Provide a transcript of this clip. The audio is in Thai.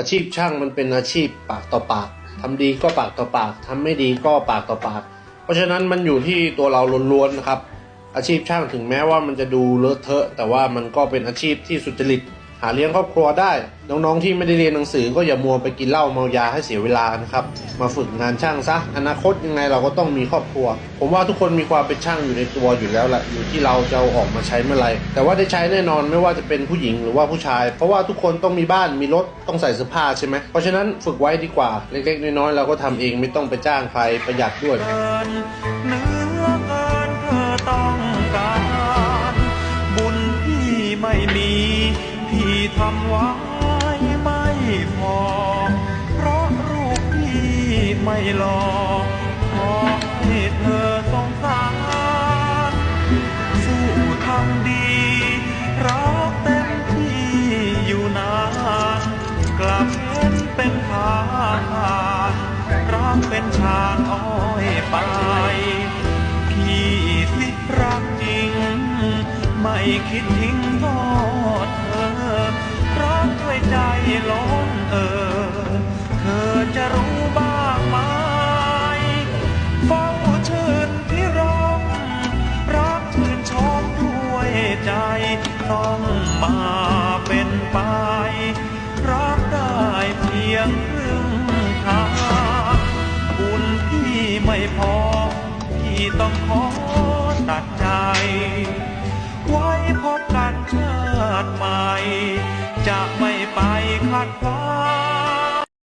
อาชีพช่างมันเป็นอาชีพปากต่อปากทำดีก็ปากต่อปากทำไม่ดีก็ปากต่อปาก เพราะฉะนั้นมันอยู่ที่ตัวเราล้วนๆนะครับ อาชีพช่างถึงแม้ว่ามันจะดูเลอะเทอะ แต่ว่ามันก็เป็นอาชีพที่สุจริต หาเลี้ยงครอบครัวได้ น้องๆที่ไม่ได้เรียนหนังสือก็อย่ามัวไปกินเหล้าเมายาให้เสียเวลานะครับ มาฝึกงานช่างซะ อนาคตยังไงเราก็ต้องมีครอบครัว ผมว่าทุกคนมีความเป็นช่างอยู่ในตัวอยู่แล้วแหละอยู่ที่เราจะเอาออกมาใช้เมื่อไรแต่ว่าได้ใช้แน่นอนไม่ว่าจะเป็นผู้หญิงหรือว่าผู้ชาย เพราะว่าทุกคนต้องมีบ้านมีรถต้องใส่เสื้อผ้าใช่ไหมเพราะฉะนั้นฝึกไว้ดีกว่าเล็กๆน้อยๆเราก็ทำเองไม่ต้องไปจ้างใครประหยัดด้วยไม่มี ที่ทำไว้ไม่พอ เพราะรูปที่ไม่หล่อขอให้เธอสงสารสู้ทำดี รักเต็มที่อยู่นาน กลับเห็นเป็นทางรักเป็นชาอ้อยไป พี่สิรักจริง ไม่คิดทิ้งทอ ดเธอรักด้วยใจล้นเออ เธอจะรู้บ้างไหมเฝ้าชื่นที่ร้องรักชื่นชมด้วยใจต้องมาเป็นไปรักได้เพียงครึ่งทางบุญที่ไม่พอที่ต้องขอตัดใจไว้ จะไม่ไปขัดขวาง